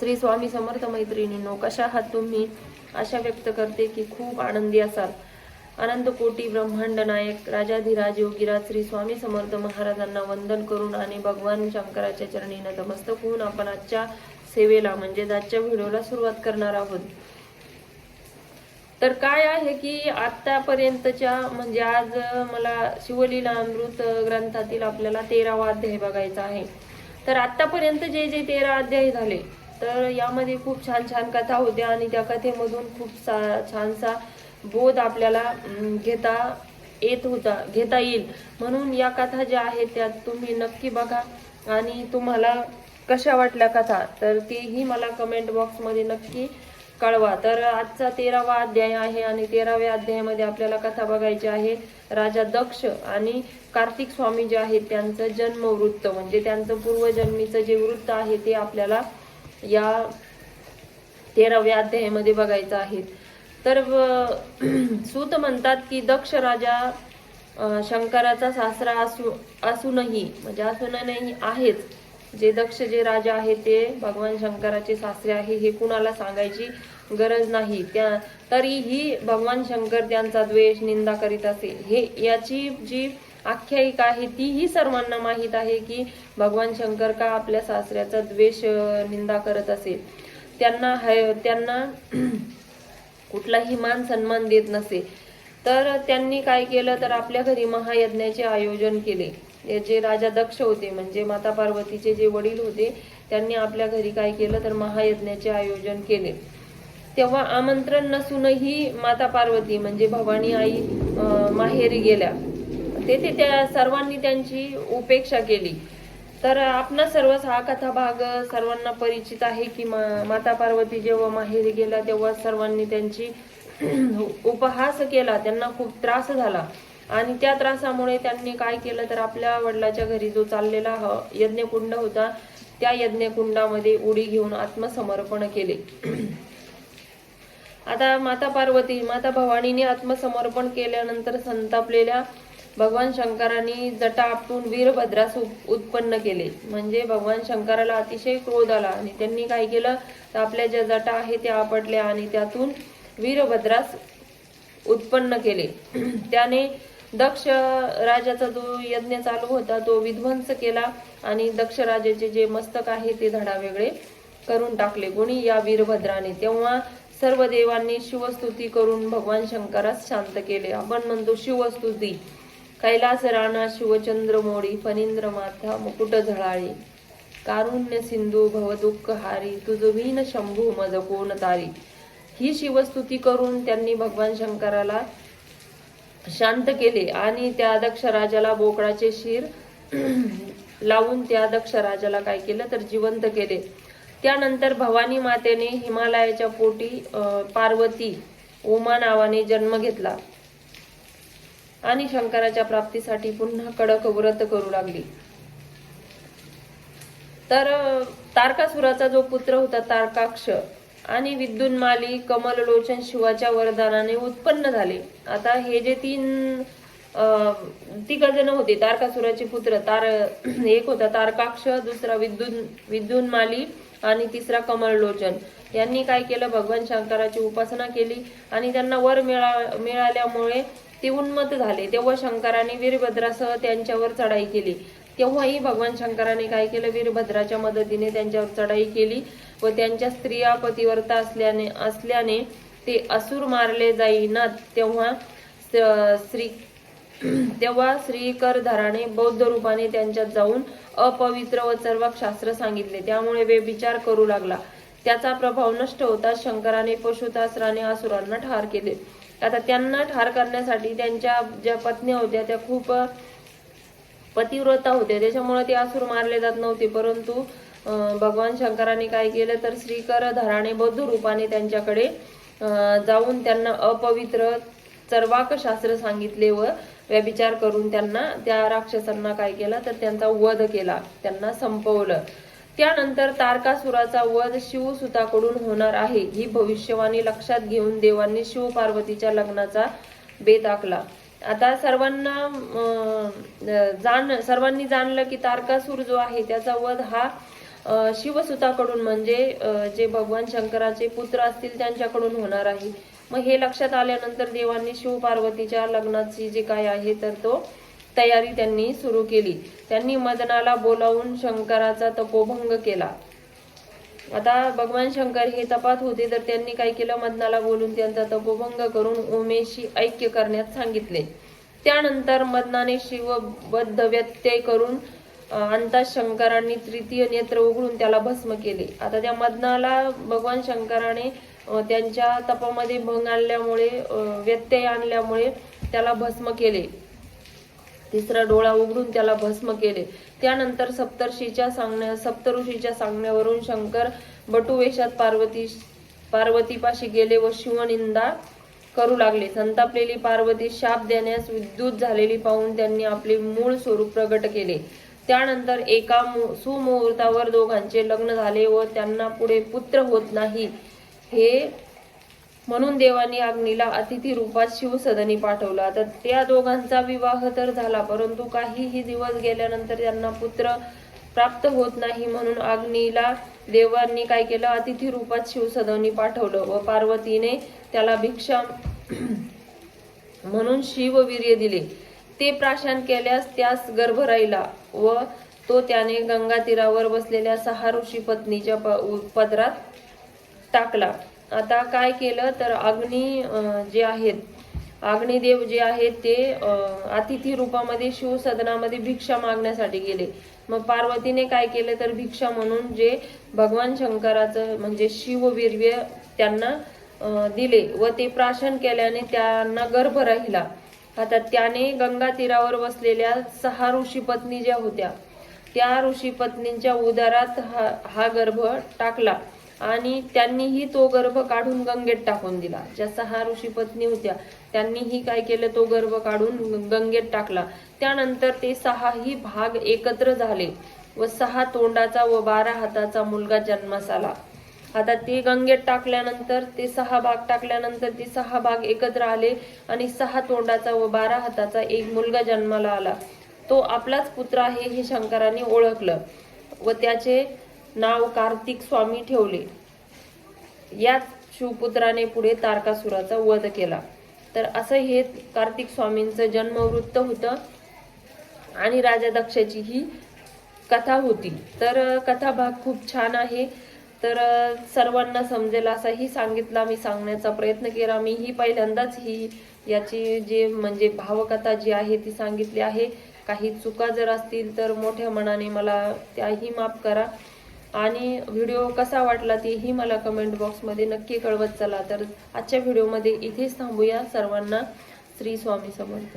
श्री स्वामी समर्थ मैत्रिणींनो कशा आहात तुम्ही? आशा व्यक्त करते की खूप आनंदी असाल. अनंत कोटी ब्रह्मांड नायक राजाधिराज योगीराज श्री स्वामी समर्थ महाराजांना वंदन करून आणि भगवान शंकराच्या चरणी नतमस्तक होऊन आपण आजच्या सेवेला म्हणजे आजच्या व्हिडिओला सुरुवात करणार आहोत. तर काय आहे की आतापर्यंतच्या म्हणजे आज मला शिवलीला अमृत ग्रंथातील आपल्याला तेरावा अध्याय बघायचा आहे. तर आतापर्यंत जे जे तेरा अध्याय झाले तर यामध्ये खूप छान छान कथा होत्या आणि त्या कथेमधून खूप सा छानसा बोध आपल्याला घेता येत होता घेता येईल. म्हणून या कथा ज्या आहेत त्या तुम्ही नक्की बघा आणि तुम्हाला कशा वाटल्या कथा तर तेही मला कमेंट बॉक्समध्ये नक्की कळवा. तर आजचा तेरावा अध्याय आहे आणि तेराव्या अध्यायामध्ये आपल्याला कथा बघायची आहे. राजा दक्ष आणि कार्तिक स्वामी जे आहेत त्यांचं जन्मवृत्त म्हणजे त्यांचं पूर्वजन्मीचं जे वृत्त आहे ते आपल्याला या तेराव्या अध्यायामध्ये बघायचं आहे. तर सूत म्हणतात की दक्ष राजा शंकराचा सासरा असू असूनही म्हणजे असूनही आहेच. जे दक्ष जे राजा आहे ते भगवान शंकराचे सासरे आहे हे कुणाला सांगायची गरज नाही. त्या तरीही भगवान शंकर त्यांचा द्वेष निंदा करीत असेल हे याची जी आख्यायिका आहे तीही सर्वांना माहीत आहे की भगवान शंकर का आपल्या सासऱ्याचा द्वेष निंदा करत असेल? त्यांना हाय- त्यांना कुठलाही मान सन्मान देत नसे. तर त्यांनी काय केलं? तर आपल्या घरी महायज्ञाचे आयोजन केले. जे राजा दक्ष होते म्हणजे माता पार्वतीचे जे वडील होते त्यांनी आपल्या घरी काय केलं? तर महायज्ञाचे आयोजन केले. तेव्हा आमंत्रण नसूनही माता पार्वती म्हणजे भवानी आई माहेरी गेल्या. तेथे त्या सर्वांनी त्यांची उपेक्षा केली. तर आपणा सर्वच हा कथा भाग सर्वांना परिचित आहे की मा- माता पार्वती जेव्हा माहेरी गेला तेव्हा सर्वांनी त्यांची उपहास केला. त्यांना खूप त्रास झाला. आणि त्या त्रासामुळे त्यांनी काय केलं तर आपल्या वडिलाच्या घरी जो चाललेला यज्ञकुंड होता त्या यज्ञकुंडामध्ये उडी घेऊन आत्मसमर्पण केले. आता माता पार्वती माता भवानीने आत्मसमर्पण केल्यानंतर संतापलेल्या भगवान शंकरांनी जटा आपटून वीरभद्रास उत्पन्न केले. म्हणजे भगवान शंकराला अतिशय क्रोध आला आणि त्यांनी काय केलं? तर आपल्या ज्या जटा आहेत त्या आपटल्या आणि त्यातून वीरभद्रास उत्पन्न केले. त्याने दक्ष राजाचा जो यज्ञ चालू होता तो विध्वंस केला आणि दक्ष राजाचे जे मस्तक आहे ते धडा वेगळे करून टाकले. कोणी? या वीरभद्राने. तेव्हा सर्व देवांनी शिवस्तुती करून भगवान शंकरास शांत केले. आपण म्हणतो शिवस्तुती. कैलास राणा शिवचंद्र मोडी फणींद्र माथा मुकुट झळाळी कारुण्य सिंधू भवदुःख हारी तुझवीन शंभू मज कोण तारी. ही शिवस्तुती करून त्यांनी भगवान शंकराला शांत केले आणि त्या दक्ष राजाला बोकडाचे शिर लावून त्या दक्ष राजाला काय केलं तर जिवंत केले. त्यानंतर भवानी मातेने हिमालयाच्या पोटी अं, पार्वती उमा नावाने जन्म घेतला. आणि शंकराच्या प्राप्तीसाठी पुन्हा कडक व्रत करू लागली. तर तारकासुराचा जो पुत्र होता तारकाक्ष आणि विद्युन्माली कमललोचन शिवाच्या वरदानाने उत्पन्न झाले. आता हे जे तीन तिघ होते तारकासुराचे पुत्र तार एक होता तारकाक्ष दुसरा विद्युन विद्युन्माली आणि तिसरा कमललोचन. यांनी काय केलं? भगवान शंकराची उपासना केली आणि त्यांना वर मिळा मिळाल्यामुळे ते उन्मत झाले. तेव्हा शंकराने वीरभद्रासह त्यांच्यावर चढाई केली. तेव्हाही भगवान शंकराने काय केलं? वीरभद्राच्या मदतीने त्यांच्यावर चढाई केली व त्यांच्या स्त्रिया पतिवर्ता असल्याने असल्याने ते असुर मारले जाईनात. तेव्हा श्री तेव्हा श्रीकरधराने बौद्ध रूपाने त्यांच्यात जाऊन अपवित्र व सर्वाक शास्त्र सांगितले. त्यामुळे व्यभिचार करू लागला. त्याचा प्रभाव नष्ट होता शंकराने पशुतास्त्राने असुरांना ठार केले. आता त्यांना ठार करण्यासाठी त्यांच्या ज्या पत्नी होत्या त्या खूप पतिव्रता होत्या. त्याच्यामुळे ते असुर मारले जात नव्हते. परंतु भगवान शंकराने काय केलं तर श्रीकर धराने बौद्ध रूपाने त्यांच्याकडे अं, जाऊन त्यांना अपवित्र चर्वाक शास्त्र सांगितले व व्यभिचार करून त्यांना त्या राक्षसांना काय केलं तर त्यांचा वध केला. त्यांना संपवलं. त्यानंतर तारकासुराचा वध शिवसुताकडून होणार आहे. ही भविष्यवाणी लक्षात घेऊन देवांनी शिव पार्वतीच्या लग्नाचा बेत आखला. आता सर्वांना जाण सर्वांनी जाणलं की तारकासूर जो आहे त्याचा वध हा शिवसुताकडून म्हणजे जे भगवान शंकराचे पुत्र असतील त्यांच्याकडून होणार आहे. मग हे लक्षात आल्यानंतर देवांनी शिव पार्वतीच्या लग्नाची जे काय आहे तर तो तयारी त्यांनी सुरू केली. त्यांनी मदनाला बोलावून शंकराचा तपोभंग केला. आता भगवान शंकर हे तपात होते तर त्यांनी काय केलं? मदनाला बोलून त्यांचा तपोभंग करून उमेशी ऐक्य करण्यात सांगितले. त्यानंतर मदनाने शिवबद्ध व्यत्यय करून अंता अंतात शंकरांनी तृतीय नेत्र उघडून त्याला भस्म केले. आता त्या मदनाला भगवान शंकराने त्यांच्या तपामध्ये भंग आणल्यामुळे व्यत्यय आणल्यामुळे त्याला भस्म केले. तिसरा डोळा उघडून त्याला भस्म केले. त्यानंतर सप्तर्षीच्या सांगण्या सप्तऋषीच्या सांगण्यावरून शंकर बटुवेशात पार्वती पार्वतीपाशी गेले व शिवनिंदा करू लागले. संतापलेली पार्वती शाप देण्यास विद्युत झालेली पाहून त्यांनी आपले मूळ स्वरूप प्रगट केले. त्यानंतर एका मु- सुमुहूर्तावर दोघांचे लग्न झाले व त्यांना पुढे पुत्र होत नाही हे म्हणून देवानी अग्नीला अतिथी रूपात शिवसदनी पाठवला. तर त्या दोघांचा विवाह तर झाला परंतु काहीही दिवस गेल्यानंतर त्यांना पुत्र प्राप्त होत नाही म्हणून अग्नीला देवांनी काय केलं? अतिथी रूपात शिवसदनी पाठवलं व पार्वतीने त्याला भिक्षा म्हणून शिववीर्य दिले. ते प्राशन केल्यास त्यास गर्भ राहिला व तो त्याने गंगा तीरावर बसलेल्या सहा ऋषी पत्नीच्या प- पदरात टाकला. आता काय केलं तर अग्नी जे आहेत अग्निदेव जे आहेत ते अतिथी रूपामध्ये शिव सदनामध्ये भिक्षा मागण्यासाठी गेले. मग पार्वतीने काय केलं तर भिक्षा म्हणून जे भगवान शंकराचं म्हणजे शिववीर्य त्यांना दिले व ते प्राशन केल्याने त्यांना गर्भ राहिला. आता त्याने गंगा तीरावर बसलेल्या सहा ऋषी पत्नी ज्या होत्या त्या ऋषी पत्नींच्या उदारात हा हा गर्भ टाकला. आणि त्यांनीही तो गर्भ काढून गंगेत टाकून दिला. ज्या सहा ऋषी पत्नी होत्या त्यांनीही काय केलं? तो गर्भ काढून गंगेत टाकला. त्यानंतर ते सहाही भाग एकत्र झाले व सहा तोंडाचा व बारा हाताचा मुलगा जन्मास आला. आता ते गंगेत टाकल्यानंतर ते सहा भाग टाकल्यानंतर ते सहा भाग एकत्र आले आणि सहा तोंडाचा व बारा हाताचा एक मुलगा जन्माला आला. तो आपलाच पुत्र आहे हे शंकराने ओळखलं व त्याचे नाव कार्तिक स्वामी ठेवले. याच शिवपुत्राने पुढे तारकासुराचा वध केला. तर असं हे कार्तिक स्वामींचं जन्मवृत्त होतं आणि राजा दक्षाची ही कथा होती. तर कथा भाग खूप छान आहे. तर सर्वांना समजेल असाही सांगितला मी सांगण्याचा प्रयत्न केला मी. ही पहिल्यांदाच ही याची जे म्हणजे भावकथा जी आहे ती सांगितली आहे. काही चुका जर असतील तर मोठ्या मनाने मला त्याही माफ करा. आणि व्हिडिओ कसा वाटला तेही मला कमेंट बॉक्समध्ये नक्की कळवत चला. तर आजच्या व्हिडिओमध्ये इथेच थांबूया. सर्वांना श्री स्वामी समर्थ.